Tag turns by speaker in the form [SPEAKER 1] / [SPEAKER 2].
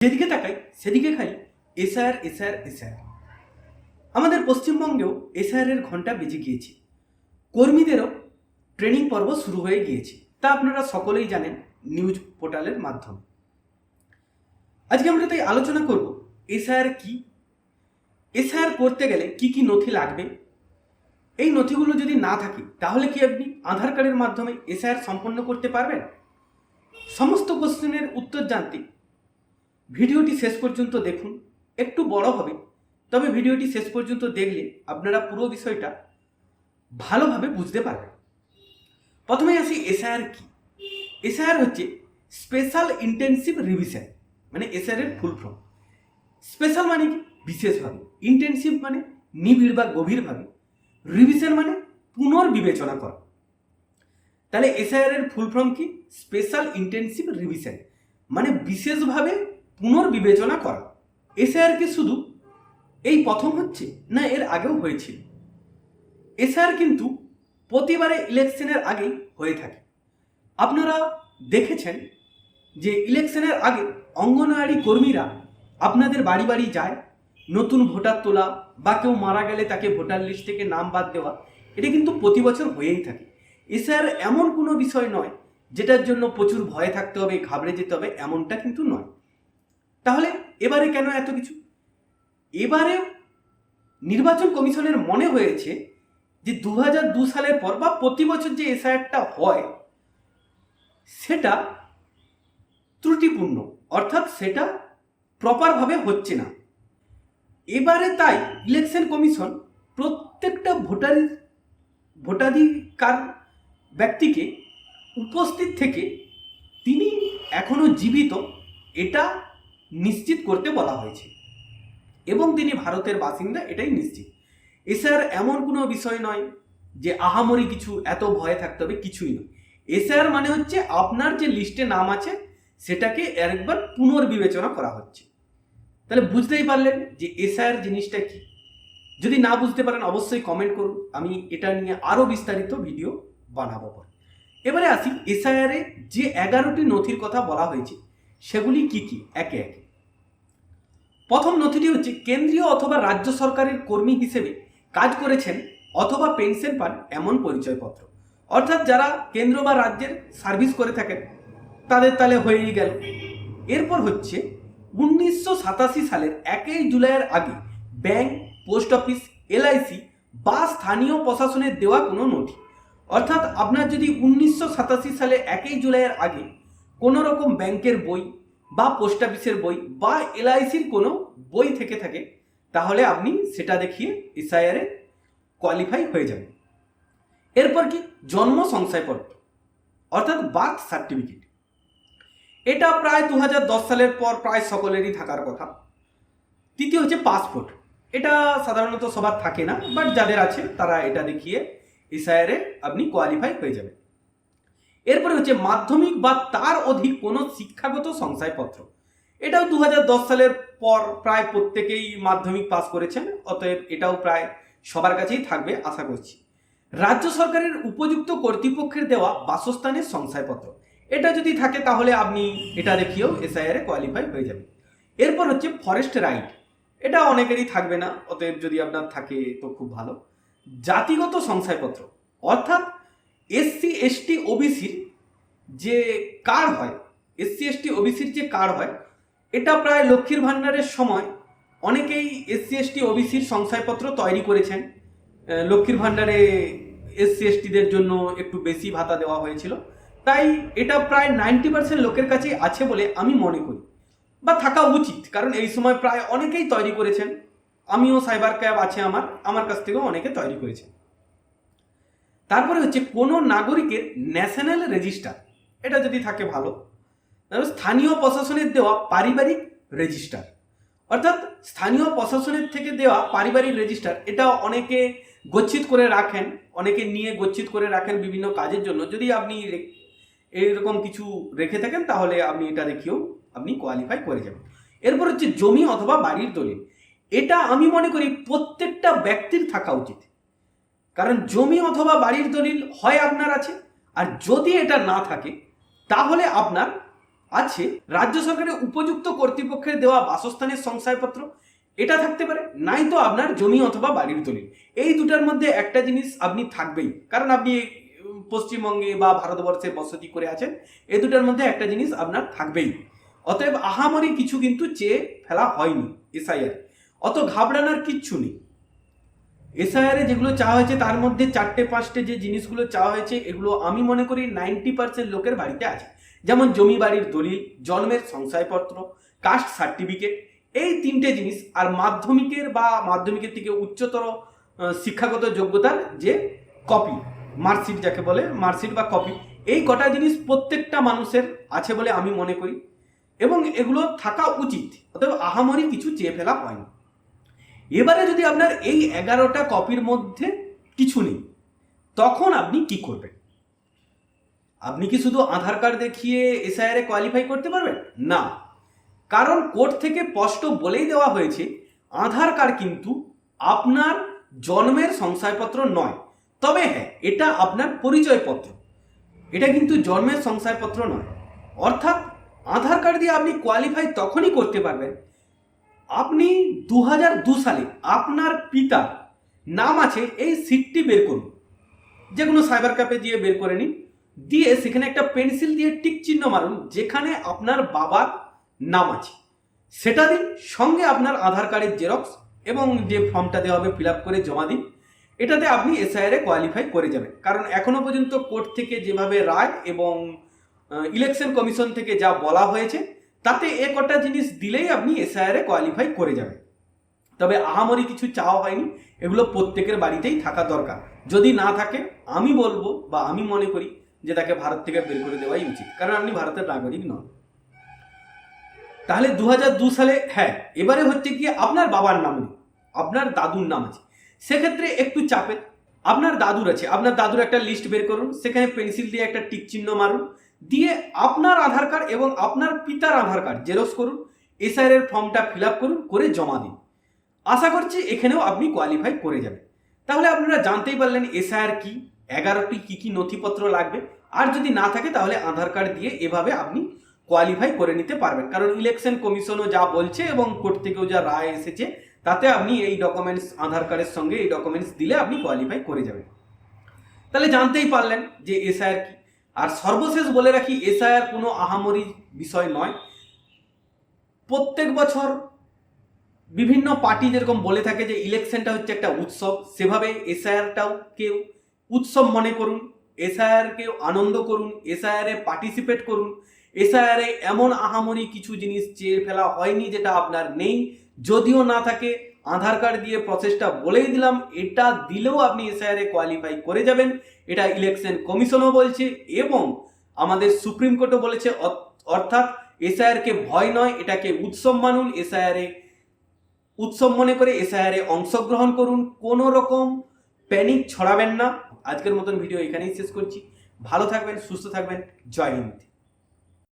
[SPEAKER 1] যেদিকে তাকাই, সেদিকে খালি এসআর এসআর এসআর। আমাদের পশ্চিমবঙ্গেও এসআর এর ঘণ্টা বেজে গিয়েছে। কর্মীদেরও ট্রেনিং পর্ব শুরু হয়ে গিয়েছে। তা আপনারা সকলেই জানেন নিউজ পোর্টালের মাধ্যমে। আজকে আমরা তাই আলোচনা করব, এসআর কি? এসআর করতে গেলে কি কি নথি লাগবে? এই নথিগুলো যদি না থাকে, তাহলে কি আপনি আধার কার্ডের মাধ্যমে এসআর সম্পন্ন করতে পারবেন? সমস্ত কোশ্চেনের উত্তর জানতে ভিডিওটি শেষ পর্যন্ত দেখুন, একটু বড় হবে, তবে ভিডিওটি শেষ পর্যন্ত দেখলে আপনারা পুরো বিষয়টা ভালোভাবে বুঝতে পারবেন। প্রথমে আসি এসআইআর কি? এসআইআর হচ্ছে স্পেশাল ইন্টেনসিভ রিভিশন মানে এসআইআর এর ফুল ফর্ম স্পেশাল মানে কি? বিশেষভাবে। ইন্টেনসিভ মানে নিবিড় বা গভীরভাবে। রিভিশন মানে পুনর্বিবেচনা করা। তাহলে এসআইআর এর ফুল ফর্ম কি? স্পেশাল ইন্টেনসিভ রিভিশন মানে বিশেষভাবে পুনর্বিবেচনা করা। এসআইআর কি শুধু এই প্রথম হচ্ছে না এর আগেও হয়েছিল? এসআইআর কিন্তু প্রতিবারে ইলেকশনের আগেই হয়ে থাকে। আপনারা দেখেছেন যে ইলেকশনের আগে অঙ্গনওয়াড়ি কর্মীরা আপনাদের বাড়ি বাড়ি যায়, নতুন ভোটার তোলা বা কেউ মারা গেলে তাকে ভোটার লিস্ট থেকে নাম বাদ দেওয়া, এটা কিন্তু প্রতি বছর হয়েই থাকে। এসআর এমন কোনো বিষয় নয় যেটার জন্য প্রচুর ভয়ে থাকতে হবে, ঘাবড়ে যেতে হবে, এমনটা কিন্তু নয়। তাহলে এবারে কেন এত কিছু? এবারে নির্বাচন কমিশনের মনে হয়েছে যে দু হাজার দু সালের পর বা প্রতি বছর যে এসআইআরটা হয়, সেটা ত্রুটিপূর্ণ। অর্থাৎ সেটা প্রপারভাবে হচ্ছে না। এবারে তাই ইলেকশন কমিশন প্রত্যেকটা ভোটার, ভোটাধিকার ব্যক্তিকে উপস্থিত থেকে তিনি এখনও জীবিত, এটা নিশ্চিত করতে বলা হয়েছে। এবং তিনি ভারতের বাসিন্দা, এটাই নিশ্চিত। এসআর এমন কোনো বিষয় নয় যে আহামরি কিছু, এত ভয়ে থাকতে হবে, কিছুই নয়। এসআর মানে হচ্ছে আপনার যে লিস্টে নাম আছে, সেটাকে একবার পুনর্বিবেচনা করা হচ্ছে। তাহলে বুঝতেই পারলেন যে এসআর জিনিসটা কি। যদি না বুঝতে পারেন, অবশ্যই কমেন্ট করুন। আমি এটা নিয়ে আরও বিস্তারিত ভিডিও বানাবো পরে। এবারে আসি এসআইআর যে এগারোটি নথির কথা বলা হয়েছে সেগুলি কি কি? একে একে। প্রথম নথিটি হচ্ছে কেন্দ্রীয় অথবা রাজ্য সরকারের কর্মী হিসেবে কাজ করেছেন অথবা পেনশন পান এমন পরিচয়পত্র। অর্থাৎ যারা কেন্দ্র বা রাজ্যের সার্ভিস করে থাকেন, তাদের তালে হয়েই গেল। এরপর হচ্ছে উনিশশো সাতাশি সালের একই জুলাইয়ের আগে ব্যাংক, পোস্ট অফিস, এলআইসি বা স্থানীয় প্রশাসনের দেওয়া কোনো নথি। অর্থাৎ আপনার যদি উনিশশো সাতাশি সালে একই জুলাইয়ের আগে কোনো রকম ব্যাংকের বই বা পোস্ট অফিসের বই বা এলআইসির কোনো বই থেকে থাকে, তাহলে আপনি সেটা দেখিয়ে এসআইআরে কোয়ালিফাই হয়ে যাবেন। এরপর কি? জন্ম শংসাপত্র অর্থাৎ বার্থ সার্টিফিকেট এটা প্রায় দু হাজার দশ সালের পর প্রায় সকলেরই থাকার কথা। তৃতীয় হচ্ছে পাসপোর্ট এটা সাধারণত সবার থাকে না বাট যাদের আছে তারা এটা দেখিয়ে এসআইআরে আপনি কোয়ালিফাই হয়ে যাবেন। এরপরে হচ্ছে মাধ্যমিক বা তার অধিক কোনো শিক্ষাগত শংসাপত্র এটাও দু হাজার দশ সালের পর প্রায় প্রত্যেকেই মাধ্যমিক পাস করেছেন, অতএব এটাও প্রায় সবার কাছেই থাকবে আশা করছি। রাজ্য সরকারের উপযুক্ত কর্তৃপক্ষের দেওয়া বাসস্থানের শংসাপত্র এটা যদি থাকে তাহলে আপনি এটা দেখিয়েও এসআইআরে কোয়ালিফাই হয়ে যাবেন। এরপর হচ্ছে ফরেস্ট রাইট এটা অনেকেরই থাকবে না, অতএব যদি আপনার থাকে তো খুব ভালো। জাতিগত শংসাপত্র অর্থাৎ এসসি এসটি ওবিসির যে কার্ড হয় এসসি এসটি ওবিসির যে কার্ড হয়, এটা প্রায় লক্ষ্মীর ভাণ্ডারের সময় অনেকেই এসসি এসটি ওবিসির শংসাপত্র তৈরি করেছেন। লক্ষ্মীর ভাণ্ডারে এসসি এসটিদের জন্য একটু বেশি ভাতা দেওয়া হয়েছিল। তাই এটা প্রায় নাইনটি পার্সেন্ট লোকের কাছেই আছে বলে আমি মনে করি বা থাকা উচিত, কারণ এই সময় প্রায় অনেকেই তৈরি করেছেন। আমিও সাইবার ক্যাব আছে আমার আমার কাছ থেকেও অনেকে তৈরি করেছেন। তারপরে হচ্ছে কোনো নাগরিকের ন্যাশনাল রেজিস্টার এটা যদি থাকে ভালো। স্থানীয় প্রশাসনের দেওয়া পারিবারিক রেজিস্টার অর্থাৎ স্থানীয় প্রশাসনের থেকে দেওয়া পারিবারিক রেজিস্টার এটা অনেকে গচ্ছিত করে রাখেন, অনেকে নিয়ে গচ্ছিত করে রাখেন বিভিন্ন কাজের জন্য। যদি আপনি এইরকম কিছু রেখে থাকেন, তাহলে আপনি এটা দেখিয়েও আপনি কোয়ালিফাই করে যাবেন। এরপর হচ্ছে জমি অথবা বাড়ির দলিল, এটা আমি মনে করি প্রত্যেকটা ব্যক্তির থাকা উচিত। কারণ জমি অথবা বাড়ির দলিল হয় আপনার আছে, আর যদি এটা না থাকে, তাহলে আপনার আছে রাজ্য সরকারের উপযুক্ত কর্তৃপক্ষের দেওয়া বাসস্থানের শংসাপত্র এটা থাকতে পারে, নাই তো আপনার জমি অথবা বাড়ির দলিল। এই দুটার মধ্যে একটা জিনিস আপনি থাকবেই, কারণ আপনি পশ্চিমবঙ্গে বা ভারতবর্ষে বসতি করে আছেন এই দুটার মধ্যে একটা জিনিস আপনার থাকবেই। অতএব আহামরি কিছু কিন্তু চেয়ে ফেলা হয়নি, এসআইআর। অত ঘাবড়ানোর কিচ্ছু নেই। এসআইআরে যেগুলো চাওয়া হয়েছে, তার মধ্যে চারটে পাঁচটে যে জিনিসগুলো চাওয়া হয়েছে, এগুলো আমি মনে করি নাইনটি পার্সেন্ট লোকের বাড়িতে আছে। যেমন জমি বাড়ির দলিল, জন্মের শংসাপত্র কাস্ট সার্টিফিকেট এই তিনটে জিনিস, আর মাধ্যমিকের বা মাধ্যমিকের থেকে উচ্চতর শিক্ষাগত যোগ্যতার যে কপি মার্কশিট যাকে বলে মার্কশিট বা কপি এই কটা জিনিস প্রত্যেকটা মানুষের আছে বলে আমি মনে করি। এবং এগুলো থাকা উচিত, অতএব আহামরি কিছু চেয়ে ফেলা হয়নি। এবারে যদি আপনার এই এগারোটা কপির মধ্যে কিছু নেই, তখন আপনি কি করবেন? আপনি কি শুধু আধার কার্ড দেখিয়ে এসআইআর কোয়ালিফাই করতে পারবেন? না। কারণ কোর্ট থেকে স্পষ্ট বলেই দেওয়া হয়েছে, আধার কার্ড কিন্তু আপনার জন্মের শংসাপত্র নয়। তবে হ্যাঁ এটা আপনার পরিচয়পত্র। এটা কিন্তু জন্মের শংসাপত্র নয়। অর্থাৎ আধার কার্ড দিয়ে আপনি কোয়ালিফাই তখনই করতে পারবেন আপনি দু দু সালে আপনার পিতার নাম আছে এই সিটটি বের করুন। যে কোনো সাইবার ক্যাফে দিয়ে বের করে নিন। দিয়ে সেখানে একটা পেন্সিল দিয়ে টিক চিহ্ন মারুন, যেখানে আপনার বাবার নাম আছে। সেটা দিন, সঙ্গে আপনার আধার কার্ডের জেরক্স এবং যে ফর্মটা দেওয়া হবে ফিল করে জমা দিন। এটাতে আপনি এসআইআর কোয়ালিফাই করে যাবেন। কারণ এখনও পর্যন্ত কোর্ট থেকে যেভাবে রায় এবং ইলেকশন কমিশন থেকে যা বলা হয়েছে তাতে এ কটা জিনিস দিলেই আপনি এসআইআর কোয়ালিফাই করে যাবেন। তবে আহামরি কিছু চাওয়া হয়নি, এগুলো প্রত্যেকের বাড়িতেই থাকা দরকার। যদি না থাকে, আমি বলব বা আমি মনে করি যে তাকে ভারত থেকে বের করে দেওয়াই উচিত, কারণ আপনি ভারতের নাগরিক নন। তাহলে দু সালে হ্যাঁ এবারে হচ্ছে কি আপনার বাবার নাম নেই, আপনার দাদুর নাম আছে। সেক্ষেত্রে একটু চাপের আপনার দাদুর আছে, আপনার দাদুর একটা লিস্ট বের করুন, সেখানে পেন্সিল দিয়ে একটা টিক চিহ্ন মারুন দিয়ে আপনার আধার কার্ড এবং আপনার পিতার আধার কার্ড জেরক্স করুন এসআইআর এর ফর্মটা ফিল আপ করুন, করে জমা দিন। আশা করছি এখানেও আপনি কোয়ালিফাই করে যাবেন। তাহলে আপনারা জানতেই পারলেন এসআইআর কি, এগারোটি কি কি নথিপত্র লাগবে। আর যদি না থাকে তাহলে আধার কার্ড দিয়ে এভাবে আপনি কোয়ালিফাই করে নিতে পারবেন। কারণ ইলেকশন কমিশনও যা বলছে এবং কোর্ট থেকেও যা রায় এসেছে, তাতে আপনি এই ডকুমেন্টস আধার কার্ডের সঙ্গে এই ডকুমেন্টস দিলে আপনি কোয়ালিফাই করে যাবেন। তাহলে জানতেই পারলেন যে এসআইআর কি। আর সর্বশেষ বলে রাখি, এসআইআর কোনো আহামরি বিষয় নয়। প্রত্যেক বছর বিভিন্ন পার্টি যেরকম বলে থাকে যে, ইলেকশনটা হচ্ছে একটা উৎসব। সেভাবে এসআইআরটাও কেউ উৎসব মনে করুন এসআইআর কেউ আনন্দ করুন, এসআইআরে পার্টিসিপেট করুন। এসআইআরে এমন আহামরি কিছু জিনিস চেয়ে ফেলা হয়নি যেটা আপনার নেই। যদিও না থাকে আধার কার্ড দিয়ে প্রসেসটা বলেই দিলাম, এটা দিলেও আপনি এসআইআর কোয়ালিফাই করে যাবেন। এটা ইলেকশন কমিশনও বলছে এবং আমাদের সুপ্রিম কোর্টও বলেছে অর্থাৎ এসআইআর কে ভয় নয়, এটাকে উৎসব মানুন এসআইআর উৎসব মনে করে এসআইআর অংশগ্রহণ করুন। কোনো রকম প্যানিক ছড়াবেন না। আজকের মতন ভিডিও এখানেই শেষ করছি। ভালো থাকবেন, সুস্থ থাকবেন। জয় হিন্দ।